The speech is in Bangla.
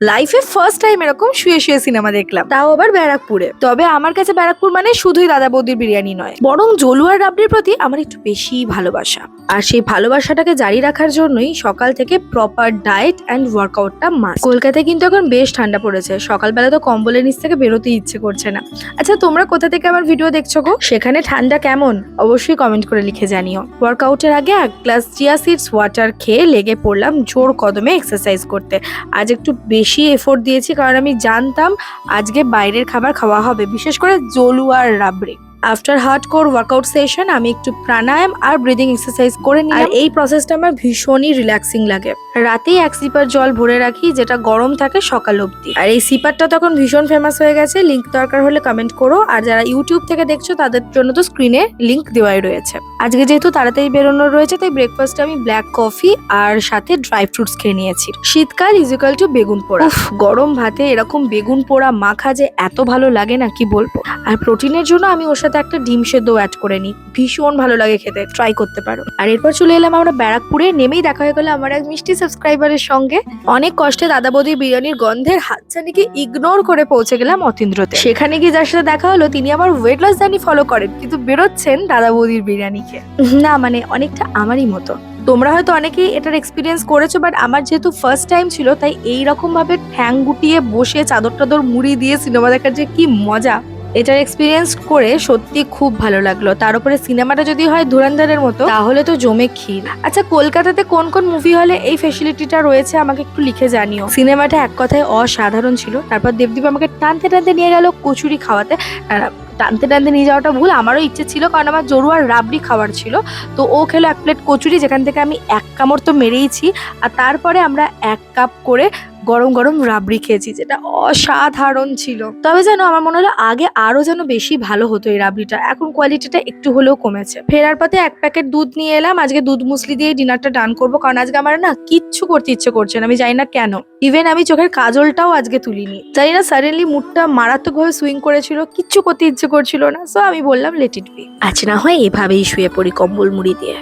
লাইফে ফার্স্ট টাইম এরকম শুয়ে শুয়ে সিনেমা দেখলাম। তাও আবার ব্যারাকপুরে। তবে আমার কাছে ব্যারাকপুর মানে শুধুই দাদা বৌদির বিরিয়ানি নয়। বরং জলুয়ার রাবড়ির প্রতি আমার একটু বেশি ভালোবাসা। আর সেই ভালোবাসাটাকে জারি রাখার জন্যই সকাল থেকে প্রপার ডায়েট অ্যান্ড ওয়ার্কআউটটা মাস কলকাতায় কিন্তু এখন বেশ ঠান্ডা পড়েছে। সকালবেলা তো কম্বলের নিচ থেকে বেরোতে ইচ্ছে করছে না। আচ্ছা তোমরা কোথা থেকে আমার ভিডিও দেখছ গো? সেখানে ঠান্ডা কেমন? অবশ্যই কমেন্ট করে লিখে জানিও। ওয়ার্কআউটের আগে এক গ্লাস চিয়া সিডস ওয়াটার খেয়ে লেগে পড়লাম জোর কদমে এক্সারসাইজ করতে। আজ একটু বেশি এফোর্ট দিয়েছি, কারণ আমি জানতাম আজকে বাইরের খাবার খাওয়া হবে, বিশেষ করে জলু আর rabri. After hard core workout session আমি একটু প্রাণায়াম আর ব্রিদিং এক্সারসাইজ করে নিই আর এই প্রসেসটা আমার ভীষণই রিল্যাক্সিং লাগে। রাতেই এক সিপার জল ভরে রাখি যেটা গরম থাকে সকাল অবধি। আর এই সিপারটা তখন ভীষণ ফেমাস হয়ে গেছে লিংক দরকার হলে কমেন্ট করো। আর যারা ইউটিউব থেকে দেখছ তাদের জন্য তো স্ক্রিনে লিংক দেওয়াই রয়েছে। আজকে যেহেতু তাড়াতাড়ি বেরোনোর রয়েছে তাই ব্রেকফাস্টে আমি ব্ল্যাক কফি আর সাথে ড্রাই ফ্রুটস খেয়ে নিয়েছি। শীতকাল ইজিক্যাল টু বেগুন পোড়া। গরম ভাতে এরকম বেগুন পোড়া মাখা যে এত ভালো লাগে না কি বলব? আর প্রোটিনের জন্য আমি ওর সাথে একটা ডিম সেদ্ধ অ্যাড করে নিই ভীষণ ভালো লাগে খেতে ট্রাই করতে পারো। আর এরপর চলে এলাম আমরা ব্যারাকপুরে, নেমেই দেখা হয়ে গেলো আমার এক মিষ্টি সাবস্ক্রাইবারের সঙ্গে। অনেক কষ্টে দাদা বৌদির বিরিয়ানির গন্ধের হাতছানিকে ইগনোর করে পৌঁছে গেলাম অতীন্দ্রতে। সেখানে গিয়ে যার সাথে দেখা হলো, তিনি আমার ওয়েট লস জার্নি ফলো করেন, কিন্তু বেরোচ্ছেন দাদা বৌদির বিরিয়ানি খেয়ে। না মানে অনেকটা আমারই মতো। তোমরা হয়তো অনেকেই এটার এক্সপিরিয়েন্স করেছ বাট আমার যেহেতু ফার্স্ট টাইম ছিল, তাই এই রকম ভাবে ঠ্যাং গুটিয়ে বসে চাদর টাদর মুড়ি দিয়ে সিনেমা দেখার যে কি মজা এটার এক্সপিরিয়েন্স করে সত্যি খুব ভালো লাগল। তার উপরে সিনেমাটা যদি হয় ধুরন্ধরের মতো, তাহলে তো জমে ক্ষীর। আচ্ছা কলকাতাতে কোন কোন মুভি হলে এই ফেসিলিটিটা রয়েছে আমাকে একটু লিখে জানিও। সিনেমাটা এক কথায় অসাধারণ ছিল। তারপর দেবদীপ আমাকে টানতে টানতে নিয়ে গেল কচুরি খাওয়াতে। টানতে টানতে নিয়ে যাওয়াটা ভুল, আমারও ইচ্ছে ছিল, কারণ আমার জরুয়ার রাবড়ি খাওয়ার ছিল। তো ও খেলো এক প্লেট কচুরি, যেখান থেকে আমি এক কামড় তো মেরেইছি। আর তারপরে আমরা এক কাপ করে গরম গরম রাবড়ি খেয়েছি, যেটা অসাধারণ ছিল। তবে যেন আমার মনে হলো আগে আরও যেন বেশি ভালো হতো এই রাবড়িটা। এখন কোয়ালিটিটা একটু হলেও কমেছে। ফেরার পথে এক প্যাকেট দুধ নিয়ে এলাম। আজকে দুধ মুসলি দিয়ে ডিনারটা ডান করব, কারণ আজকে আমার না কিচ্ছু করতে ইচ্ছে করছে না। আমি জানি না কেন। ইভেন আমি চোখের কাজলটাও আজকে তুলিনি। জানি না সাডেনলি মুডটা মারাত্মকভাবে সুইং করেছিল, কিচ্ছু করতে ইচ্ছে করছিল না। সো আমি বললাম লেট ইট বি আজ না হয় এভাবেই শুয়ে পড়ি কম্বল মুড়ি দিয়ে।